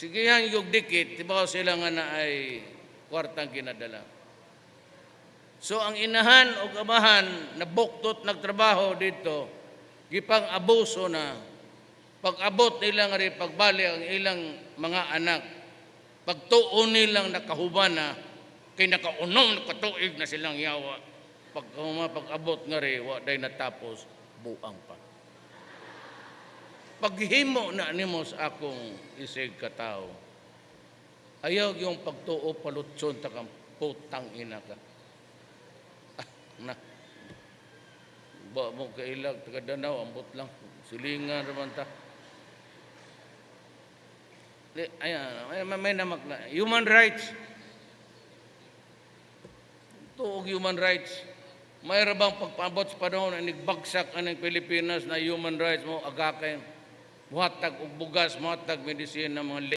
Sige yan yung dikit, di ba sila nga na ay kwartang kinadala. So ang inahan o amahan na buktot nagtrabaho dito, gipang abuso na pag-abot nila nga rin pagbali ang ilang mga anak, pagtuon nilang nakahuban na, kay nakaunom nakatuig na silang yawa. Pag pag-abot nga rin, wa day natapos, buang pa. Paghimo na nimo sa akong isig katao, ayaw yung pagtuo palutson takang putang ina ka. Ah, na. Ba mo kailag taga Danau ambot lang. Silingan raman ta. Di, ayan, may, may namak na. Human rights. Tuog human rights. May rabang pagpabot sa panahon na nigbagsak ang Pilipinas na human rights mo agakay. Muhatag og bugas, muhatag medisina mga